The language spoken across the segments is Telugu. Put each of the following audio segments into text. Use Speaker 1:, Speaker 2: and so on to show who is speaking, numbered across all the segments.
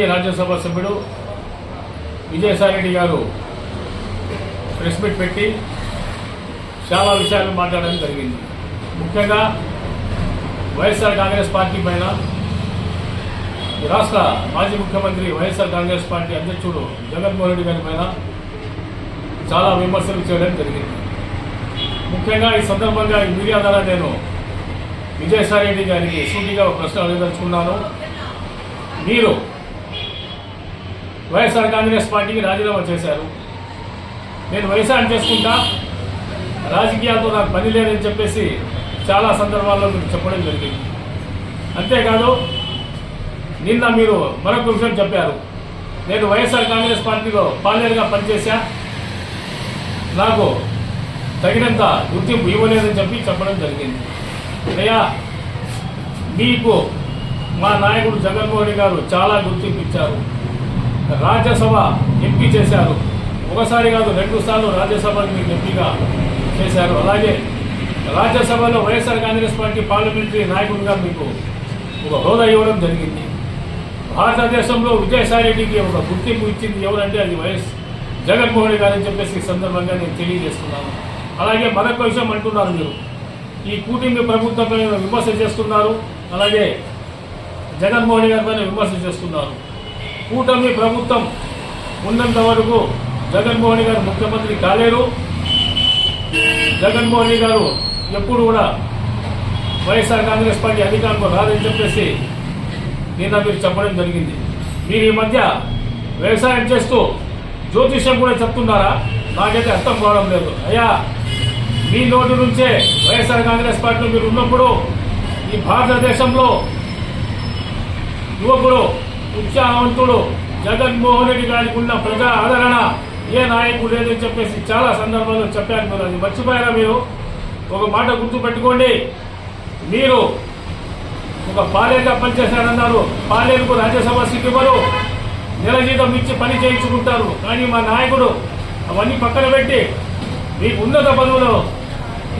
Speaker 1: మాజీ రాజ్యసభ సభ్యుడు విజయసాయిరెడ్డి గారు ప్రెస్ మీట్ పెట్టి చాలా విషయాలు మాట్లాడడం జరిగింది. ముఖ్యంగా వైఎస్ఆర్ కాంగ్రెస్ పార్టీ పైన రాష్ట్ర మాజీ ముఖ్యమంత్రి వైఎస్ఆర్ కాంగ్రెస్ పార్టీ అధ్యక్షుడు జగన్మోహన్ రెడ్డి గారి పైన చాలా విమర్శలు చేయడం జరిగింది. ముఖ్యంగా ఈ సందర్భంగా ఈ మీడియా ద్వారా నేను విజయసాయి రెడ్డి గారికి సూటిగా ఒక ప్రశ్న అడగదలుచుకున్నాను. మీరు వైఎస్ఆర్ కాంగ్రెస్ పార్టీకి రాజీనామా చేశారు. నేను వైఎస్ఆర్ చేసుకుంటా రాజకీయాలతో నాకు పని లేదని చెప్పేసి చాలా సందర్భాల్లో మీకు చెప్పడం జరిగింది. అంతేకాదు నిన్న మీరు మరొక విషయం చెప్పారు. నేను వైఎస్ఆర్ కాంగ్రెస్ పార్టీలో పాలేరుగా పనిచేశా. నాకు తగినంత గుర్తింపు ఇవ్వలేదని చెప్పి చెప్పడం జరిగింది. అయ్యా మీకు మా నాయకుడు జగన్మోహన్ గారు చాలా గుర్తింపు ఇచ్చారు. రాజ్యసభ ఎంపీ చేశారు. ఒకసారి కాదు రెండు సార్లు రాజ్యసభకు మీకు ఎంపీగా చేశారు. అలాగే రాజ్యసభలో వైఎస్ఆర్ కాంగ్రెస్ పార్టీ పార్లమెంటరీ నాయకుడిగా మీకు ఒక హోదా ఇవ్వడం జరిగింది. భారతదేశంలో విజయసాయి రెడ్డికి ఒక గుర్తింపు ఇచ్చింది ఎవరంటే అది వైఎస్ జగన్మోహన్ రెడ్డి గారు అని చెప్పేసి ఈ సందర్భంగా నేను తెలియజేస్తున్నాను. అలాగే మరొక విషయం అంటున్నారు మీరు. ఈ కూటమి ప్రభుత్వంపై విమర్శ చేస్తున్నారు. అలాగే జగన్మోహన్ గారి పైన విమర్శ చేస్తున్నారు. కూటమి ప్రభుత్వం ఉన్నంత వరకు జగన్మోహన్ గారు ముఖ్యమంత్రి కాలేరు. జగన్మోహన్ గారు ఎప్పుడు కూడా వైఎస్ఆర్ కాంగ్రెస్ పార్టీ అధికారంలో రాదని చెప్పేసి నిన్న మీరు చెప్పడం జరిగింది. మీరు ఈ మధ్య వ్యవసాయం చేస్తూ జ్యోతిష్యం కూడా చెప్తున్నారా? నాకైతే అర్థం కావడం లేదు. అయ్యా మీ నోటి నుంచే వైఎస్ఆర్ కాంగ్రెస్ పార్టీలో మీరు ఉన్నప్పుడు ఈ భారతదేశంలో యువకుడు ఉత్సాహవంతుడు జగన్మోహన్ రెడ్డి గారికి ఉన్న ప్రజా ఆదరణ ఏ నాయకుడు లేదని చెప్పేసి చాలా సందర్భాల్లో చెప్పారు మీరు అది మర్చిపోయారా మీరు? ఒక మాట గుర్తుపెట్టుకోండి. మీరు ఒక పాలేగా పనిచేశారన్నారు. పాలేరుకు రాజ్యసభ సీట్ ఇవ్వరు. నెల జీతం ఇచ్చి పని చేయించుకుంటారు. కానీ మా నాయకుడు అవన్నీ పక్కన పెట్టి మీకు ఉన్నత పదవులు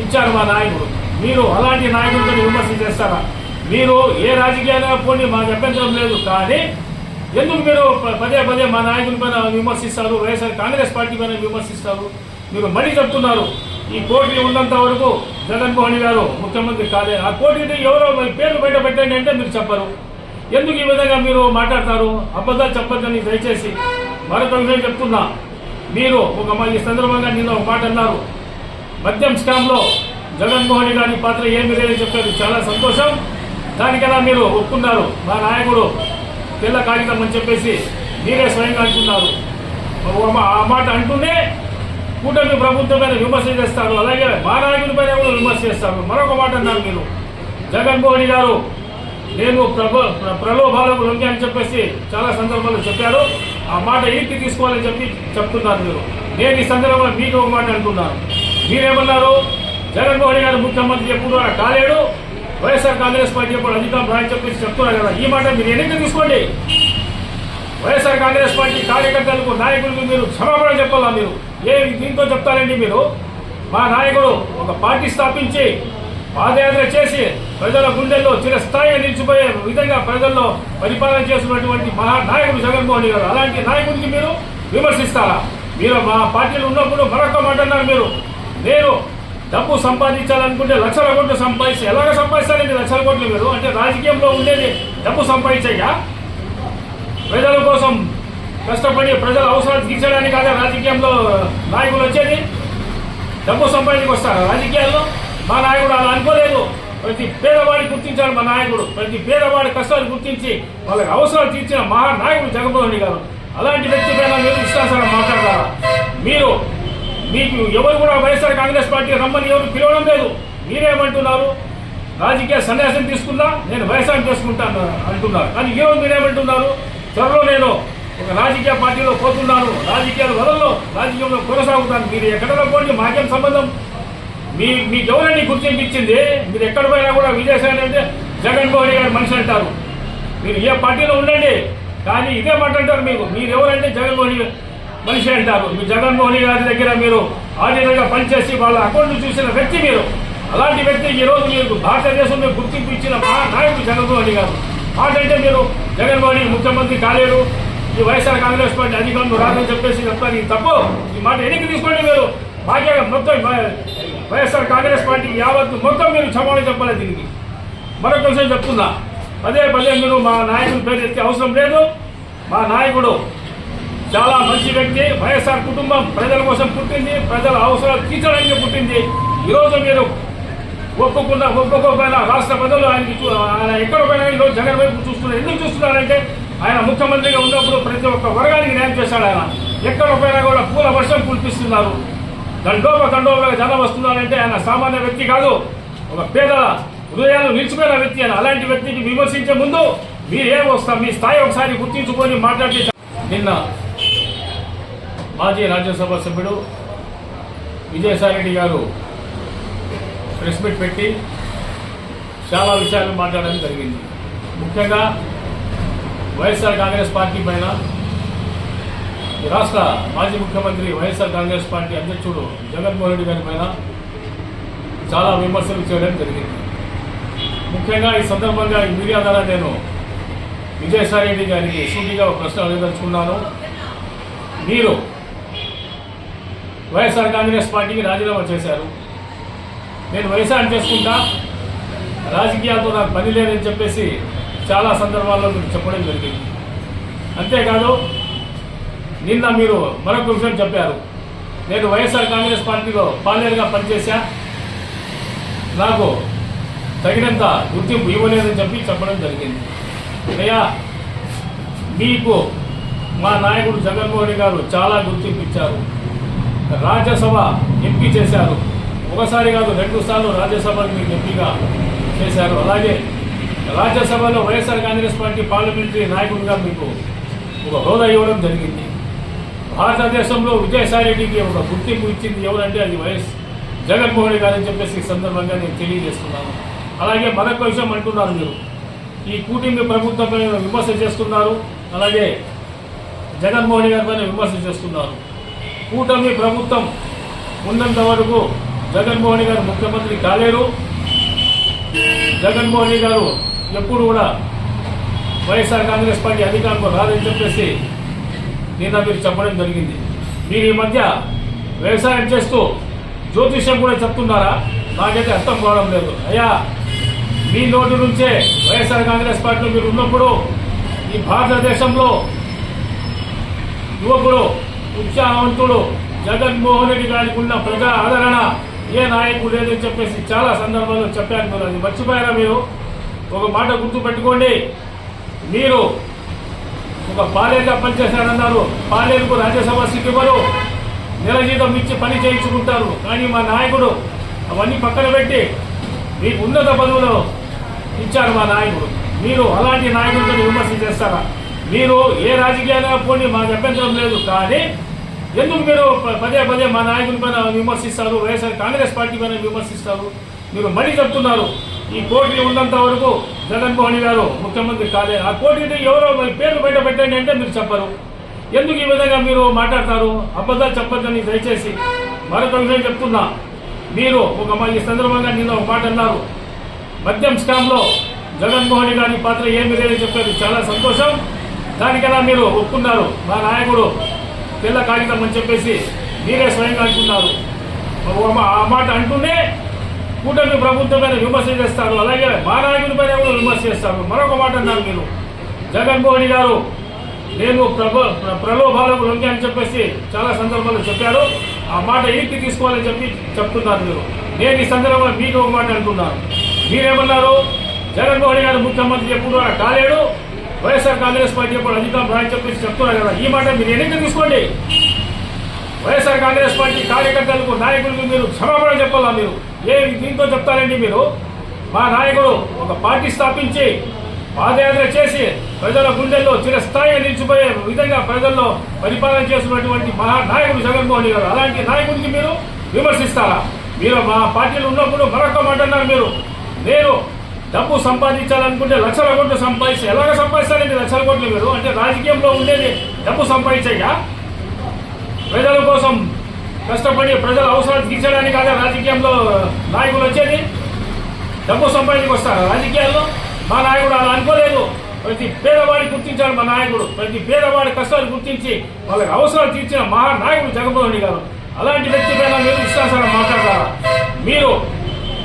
Speaker 1: ఇచ్చారు మా నాయకుడు. మీరు అలాంటి నాయకుడితో విమర్శ చేస్తారా? మీరు ఏ రాజకీయాలుగా పోండి మాకు అభ్యంతరం లేదు కానీ ఎందుకు మీరు పదే పదే మా నాయకుల పైన విమర్శిస్తారు వైఎస్ఆర్ కాంగ్రెస్ పార్టీ పైన విమర్శిస్తారు? మీరు మళ్ళీ చెప్తున్నారు ఈ పోటీ ఉన్నంత వరకు జగన్మోహన్ గారు ముఖ్యమంత్రి కాలే. ఆ పోటీని ఎవరో పేర్లు బయట పెట్టండి అంటే మీరు చెప్పరు. ఎందుకు ఈ విధంగా మీరు మాట్లాడతారు? అబద్ధాలు చెప్పొద్దని దయచేసి మరొక విషయం చెప్తున్నా. మీరు ఒక మా ఈ సందర్భంగా నిన్న ఒక మాట అన్నారు. మద్యం స్కామ్లో జగన్మోహన్ గారి పాత్ర ఏమి లేదని చెప్పారు. చాలా సంతోషం. దానికైనా మీరు ఒప్పుకున్నారు. మా నాయకుడు తెల్ల కాగితం అని చెప్పేసి మీరే స్వయంగా అంటున్నారు ఆ మాట అంటూనే కూటమి ప్రభుత్వం మీద విమర్శ చేస్తారు. అలాగే మా నాయకుడి పైన కూడా విమర్శ చేస్తారు. మరొక మాట అన్నారు మీరు. జగన్మోహన్ గారు నేను ప్రలోభాలకు లొంగి అని చెప్పేసి చాలా సందర్భాల్లో చెప్పారు. ఆ మాట ఇంటికి తీసుకోవాలని చెప్పి చెప్తున్నారు మీరు. నేను ఈ సందర్భంలో మీకు ఒక మాట అంటున్నాను మీరేమన్నారు? జగన్మోహన్ గారు ముఖ్యమంత్రి ఎప్పుడు కూడా కాలేడు. వైఎస్ఆర్ కాంగ్రెస్ పార్టీ ఎప్పుడు అధికారం రాని చెప్పేసి చెప్తున్నారు కదా. ఈ మాట మీరు ఎన్నిక తీసుకోండి వైఎస్ఆర్ కాంగ్రెస్ పార్టీ కార్యకర్తలకు నాయకులకు మీరు క్షమాపణ చెప్పాలా మీరు? ఏ దీంతో చెప్తారండి మీరు? మా నాయకుడు ఒక పార్టీ స్థాపించి పాదయాత్ర చేసి ప్రజల గుండెల్లో చిరస్థాయిగా నిలిచిపోయే విధంగా ప్రజల్లో పరిపాలన చేస్తున్నటువంటి మహా నాయకుడు జగన్మోహన్ గారు అలాంటి నాయకుడికి మీరు విమర్శిస్తారా? మీరు మా పార్టీలు ఉన్నప్పుడు మరొక మాట అన్నారు మీరు. నేను డబ్బు సంపాదించాలనుకుంటే లక్షల కోట్లు సంపాదించి ఎలాగ సంపాదిస్తారండి లక్షల కోట్లు మీరు? అంటే రాజకీయంలో ఉండేది డబ్బు సంపాదించయ్యా ప్రజల కోసం కష్టపడి ప్రజల అవసరాలు తీర్చడానికి కాదా రాజకీయంలో నాయకులు వచ్చేది? డబ్బు సంపాదించి వస్తారు రాజకీయాల్లో? మా నాయకుడు అలా అనుకోలేదు. ప్రతి పేదవాడి గుర్తించాడు మా నాయకుడు. ప్రతి పేదవాడి కష్టాలు గుర్తించి వాళ్ళకి అవసరాలు తీర్చిన మహా నాయకుడు జగన్మోహన్ గారు. అలాంటి వ్యక్తి పైన మీరు ఇష్టాసారం మాట్లాడతారా? మీరు మీకు ఎవరు కూడా వైఎస్ఆర్ కాంగ్రెస్ పార్టీ రమ్మని ఎవరు పిలవడం లేదు. మీరేమంటున్నారు రాజకీయ సన్యాసం తీసుకుందా? నేను వైఎస్ఆర్ చేసుకుంటాను అంటున్నారు. కానీ ఈరోజు మీరేమంటున్నారు త్వరలో నేను ఒక రాజకీయ పార్టీలో పోతున్నాను. రాజకీయాల వదల్లో రాజకీయంలో కొనసాగుతాను. మీరు ఎక్కడ పోండి మాకేం సంబంధం? మీ మీకు ఎవరైనా గుర్తింపు ఇచ్చింది మీరు ఎక్కడ పోయినా కూడా విజయసాయి అంటే జగన్మోహన్ గారి మనిషి అంటారు. మీరు ఏ పార్టీలో ఉండండి. కానీ ఇదే మాట అంటారు మీకు. మీరు ఎవరంటే జగన్మోహన్ రెడ్డి మనిషి అంటారు. మీ జగన్మోహన్ గారి దగ్గర మీరు ఆడిటర్గా పనిచేసి వాళ్ళ అకౌంట్ చూసిన వ్యక్తి మీరు. అలాంటి వ్యక్తి ఈ రోజు మీరు భారతదేశంలో గుర్తింపు ఇచ్చిన మా నాయకుడు జగన్మోహన్ గారు. మాట అంటే మీరు జగన్మోహన్ ముఖ్యమంత్రి కాలేడు ఈ వైఎస్ఆర్ కాంగ్రెస్ పార్టీ అధికారంలో రాదని చెప్పేసి చెప్తారు. ఇది తప్పు. ఈ మాట ఎన్నిక తీసుకోండి మీరు. బాగా మొత్తం వైఎస్ఆర్ కాంగ్రెస్ పార్టీ యావత్తు మొత్తం మీరు క్షమాపణ చెప్పాలి దీనికి. మరొక విషయం చెప్తున్నా. పదే పదే మీరు మా నాయకుడి పేరు ఎత్తే అవసరం లేదు. మా నాయకుడు చాలా మంచి వ్యక్తి వైఎస్ఆర్ కుటుంబం ప్రజల కోసం పుట్టింది ప్రజల అవసరాలు తీర్చడానికి పుట్టింది. ఈరోజు మీరు ఒప్పుకున్న ఒప్పుకోకపోయినా రాష్ట్ర ప్రజలు ఆయనకి చూ- ఆయన ఎక్కడ పోయినా ఈరోజు జగన్ వైపు చూస్తున్నారు. ఎందుకు చూస్తున్నారంటే ఆయన ముఖ్యమంత్రిగా ఉన్నప్పుడు ప్రతి ఒక్క వర్గానికి న్యాయం చేశాడు ఆయన. ఎక్కడ పోయినా కూడా పూల వర్షం కురిపిస్తున్నారు. దండోప దండోపగా జనం వస్తున్నారంటే ఆయన సామాన్య వ్యక్తి కాదు. ఒక పేదల హృదయాలు నిలిచిపోయిన వ్యక్తి అని అలాంటి వ్యక్తికి విమర్శించే ముందు మీరేం మీ స్థాయి ఒకసారి గుర్తించుకొని మాట్లాడి నిన్న మాజీ రాజ్యసభ సభ్యుడు విజయసాయిరెడ్డి గారు ప్రెస్ మీట్ పెట్టి చాలా విషయాలు మాట్లాడడం జరిగింది. ముఖ్యంగా వైఎస్ఆర్ కాంగ్రెస్ పార్టీ పైన రాష్ట్ర మాజీ ముఖ్యమంత్రి వైఎస్ఆర్ కాంగ్రెస్ పార్టీ అధ్యక్షుడు జగన్మోహన్ రెడ్డి గారి పైన చాలా విమర్శలు చేయడం జరిగింది. ముఖ్యంగా ఈ సందర్భంగా ఈ మీడియా ద్వారా నేను విజయసాయి రెడ్డి గారికి సూటిగా ఒక ప్రశ్న అడగదలుచుకున్నాను. మీరు వైఎస్ఆర్ కాంగ్రెస్ పార్టీకి రాజీనామా చేశారు. నేను వైఎస్ఆర్ చేసుకుంటా రాజకీయాలతో నాకు పని లేదని చెప్పేసి చాలా సందర్భాల్లో మీరు చెప్పడం జరిగింది. అంతేకాదు నిన్న మీరు మరొక విషయం చెప్పారు. నేను వైఎస్ఆర్ కాంగ్రెస్ పార్టీలో పాలేరుగా పనిచేశా. నాకు తగినంత గుర్తింపు ఇవ్వలేదని చెప్పి చెప్పడం జరిగింది. అయ్యా మీకు మా నాయకుడు జగన్మోహన్ గారు చాలా గుర్తింపు ఇచ్చారు. రాజ్యసభ ఎంపీ చేశారు. ఒకసారి కాదు రెండు సార్లు రాజ్యసభకు మీరు ఎంపీగా చేశారు. అలాగే రాజ్యసభలో వైఎస్ఆర్ కాంగ్రెస్ పార్టీ పార్లమెంటరీ నాయకుడిగా మీకు ఒక హోదా ఇవ్వడం జరిగింది. భారతదేశంలో విజయసాయి రెడ్డికి ఒక గుర్తింపు ఇచ్చింది ఎవరంటే అది వైఎస్ జగన్మోహన్ రెడ్డి గారు అని చెప్పేసి ఈ సందర్భంగా నేను తెలియజేస్తున్నాను. అలాగే మరొక విషయం అంటున్నారు మీరు. ఈ కూటమి ప్రభుత్వంపై విమర్శ చేస్తున్నారు. అలాగే జగన్మోహన్ రెడ్డి గారి పైన విమర్శ చేస్తున్నారు. కూటమి ప్రభుత్వం ఉన్నంత వరకు జగన్మోహన్ గారు ముఖ్యమంత్రి కాలేరు. జగన్మోహన్ గారు ఎప్పుడు కూడా వైఎస్ఆర్ కాంగ్రెస్ పార్టీ అధికారంలో రాదని చెప్పేసి నిన్న మీరు చెప్పడం జరిగింది. మీరు ఈ మధ్య వ్యవసాయం చేస్తూ జ్యోతిష్యం కూడా చెప్తున్నారా? నాకైతే అర్థం కావడం లేదు. అయ్యా మీ నోటి నుంచే వైఎస్ఆర్ కాంగ్రెస్ పార్టీలో మీరు ఉన్నప్పుడు ఈ భారతదేశంలో యువకుడు ఉత్సాహవంతుడు జగన్మోహన్ రెడ్డి గారికి ఉన్న ప్రజా ఆదరణ ఏ నాయకుడు లేదని చెప్పేసి చాలా సందర్భాల్లో చెప్పారు మీరు అది మర్చిపోయారా మీరు? ఒక మాట గుర్తు పెట్టుకోండి మీరు ఒక పాలేరుగా పనిచేశారన్నారు. పాలేరుకు రాజ్యసభ సీట్ ఇవ్వరు. నెల జీతం ఇచ్చి పని చేయించుకుంటారు. కానీ మా నాయకుడు అవన్నీ పక్కన పెట్టి మీకు ఉన్నత పదవులు ఇచ్చారు మా నాయకుడు. మీరు అలాంటి నాయకుడితో విమర్శ చేస్తారా? మీరు ఏ రాజకీయాలు పోనీ మాకు అభ్యంతరం లేదు. కానీ ఎందుకు మీరు పదే పదే మా నాయకుల పైన విమర్శిస్తారు? వైఎస్ఆర్ కాంగ్రెస్ పార్టీ పైన విమర్శిస్తారు? మీరు మళ్ళీ చెప్తున్నారు. ఈ పోటీ ఉన్నంత వరకు జగన్మోహన్ గారు ముఖ్యమంత్రి కాలే. ఆ పోటీని ఎవరో పేర్లు బయట పెట్టండి అంటే మీరు చెప్పరు. ఎందుకు ఈ విధంగా మీరు మాట్లాడతారు? అబద్ధాలు చెప్పొద్దని దయచేసి మరొక విషయం చెప్తున్నా. మీరు ఒక మంచి ఈ సందర్భంగా నిన్న ఒక మాట అన్నారు. మద్యం స్కామ్లో జగన్మోహన్ గారి పాత్ర ఏమి లేదని చెప్పారు చాలా సంతోషం. దానికన్నా మీరు ఒప్పుకున్నారు. మా నాయకుడు తెల్ల కాగితం అని చెప్పేసి మీరే స్వయంగా అంటున్నారు ఆ మాట అంటూనే కూటమి ప్రభుత్వం పైన విమర్శ చేస్తారు. అలాగే మా పైన కూడా విమర్శ చేస్తారు. మరొక మాట అన్నారు మీరు. జగన్మోహన్ గారు నేను ప్రభ ప్రలోభాలకు లొంగి అని చెప్పేసి చాలా సందర్భాల్లో చెప్పారు ఆ మాట ఎన్నికి తీసుకోవాలని చెప్పి చెప్తున్నారు మీరు. నేను ఈ సందర్భంలో మీకు ఒక మాట అంటున్నాను. మీరేమన్నారు? జగన్మోహన్ గారు ముఖ్యమంత్రి ఎప్పుడు కాలేడు. వైఎస్ఆర్ కాంగ్రెస్ పార్టీ ఎప్పుడు అధికారం రాని చెప్పేసి చెప్తున్నారు కదా ఈ మాట మీరు ఎన్నిక తీసుకోండి. వైఎస్ఆర్ కాంగ్రెస్ పార్టీ కార్యకర్తలకు నాయకులకు మీరు క్షమాపణ చెప్పాలా మీరు? ఏ దీంతో చెప్తారండి మీరు? మా నాయకుడు ఒక పార్టీ స్థాపించి పాదయాత్ర చేసి ప్రజల గుండెల్లో చిరస్థాయిగా నిలిచిపోయే విధంగా ప్రజల్లో పరిపాలన చేస్తున్నటువంటి మహా నాయకుడు జగన్మోహన్ గారు అలాంటి నాయకుడికి మీరు విమర్శిస్తారా? మీరు మా పార్టీలు ఉన్నప్పుడు మరొక మాట అన్నారు మీరు. నేను డబ్బు సంపాదించాలనుకుంటే లక్షల కోట్లు సంపాదించి ఎలాగ సంపాదిస్తారండి లక్షల కోట్లు మీరు? అంటే రాజకీయంలో ఉండేది డబ్బు సంపాదించయ్యా ప్రజల కోసం కష్టపడి ప్రజల అవసరాలు తీర్చడానికి కాదా రాజకీయంలో నాయకులు వచ్చేది? డబ్బు సంపాదించుకు వస్తారు రాజకీయాల్లో? మా నాయకుడు అలా అనుకోలేదు. ప్రతి పేదవాడి గుర్తించాలి మా నాయకుడు. ప్రతి పేదవాడి కష్టాలు గుర్తించి వాళ్ళకి అవసరాలు తీర్చిన మహానాయకుడు జగన్మోహన్ గారు. అలాంటి వ్యక్తి పైన మీరు విశ్వాసాలు మాట్లాడతారా మీరు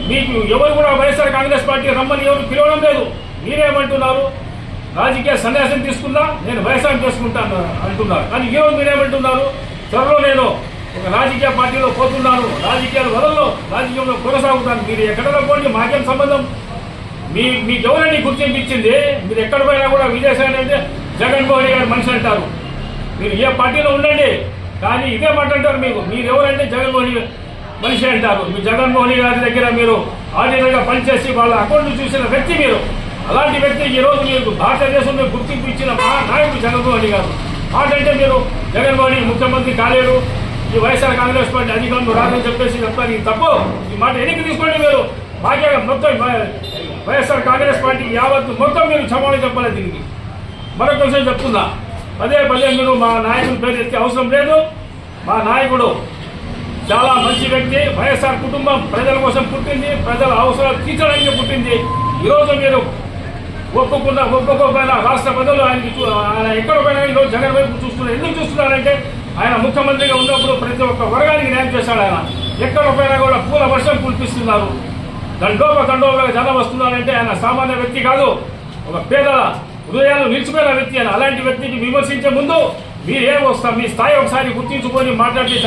Speaker 1: మీకు ఎవరు కూడా వైఎస్ఆర్ కాంగ్రెస్ పార్టీ రమ్మని ఎవరు పిలవడం లేదు. మీరేమంటున్నారు? రాజకీయ సన్యాసం తీసుకుందా? నేను వైఎస్ఆర్ చేసుకుంటాను అంటున్నారు. కానీ ఈరోజు మీరేమంటున్నారు? త్వరలో నేను ఒక రాజకీయ పార్టీలో పోతున్నాను. రాజకీయాలు వదల్లో రాజకీయంలో కొనసాగుతాను. మీరు ఎక్కడ పోండి మాకేం సంబంధం? మీ మీకు ఎవరండి గుర్తింపు ఇచ్చింది మీరు ఎక్కడ పోయినా కూడా విజయసాయి అంటే జగన్మోహన్ రెడ్డి గారి మనిషి అంటారు. మీరు ఏ పార్టీలో ఉండండి. కానీ ఇదే మాట అంటారు మీకు. మీరు ఎవరంటే జగన్మోహన్ రెడ్డి మనిషి అంటారు. మీ జగన్మోహన్ గారి దగ్గర మీరు ఆడిటర్గా పనిచేసి వాళ్ళ అకౌంట్ చూసిన వ్యక్తి మీరు. అలాంటి వ్యక్తి ఈ రోజు భారతదేశంలో గుర్తింపు ఇచ్చిన మా నాయకుడు జగన్మోహన్ గారు. మాట అంటే మీరు జగన్మోహన్ ముఖ్యమంత్రి కాలేరు. ఈ వైఎస్ఆర్ కాంగ్రెస్ పార్టీ అధికారులు రాదని చెప్పేసి చెప్తారు. ఇది తప్పు. ఈ మాట ఎన్నిక తీసుకోండి మీరు. బాగా మొత్తం వైఎస్ఆర్ కాంగ్రెస్ పార్టీ యావత్తు మొత్తం మీరు క్షమాపణ చెప్పాలి దీనికి. మరొక విషయం చెప్తున్నా. పదే పదే మీరు మా నాయకుడి పేరు ఎత్తే అవసరం లేదు. మా నాయకుడు చాలా మంచి వ్యక్తి. వైఎస్ఆర్ కుటుంబం ప్రజల కోసం పుట్టింది. ప్రజల అవసరాలు తీర్చడానికి పుట్టింది. ఈరోజు మీరు ఒప్పుకున్న ఒప్పుకోకపోయినా రాష్ట్ర ప్రజలు ఆయనకి ఆయన ఎక్కడ పోయినా ఈరోజు జగన్ వైపు చూస్తున్నారు. ఎందుకు చూస్తున్నారంటే ఆయన ముఖ్యమంత్రిగా ఉన్నప్పుడు ప్రతి ఒక్క వర్గానికి న్యాయం చేశాడు ఆయన. ఎక్కడ పోయినా కూడా పూల వర్షం కురిపిస్తున్నారు. దండోప దండోపగా జనం వస్తున్నారంటే ఆయన సామాన్య వ్యక్తి కాదు. ఒక పేదల హృదయాలు నిలిచిపోయిన వ్యక్తి ఆయన. అలాంటి వ్యక్తిని విమర్శించే ముందు మీరేం మీ స్థాయి ఒకసారి గుర్తించుకొని మాట్లాడితే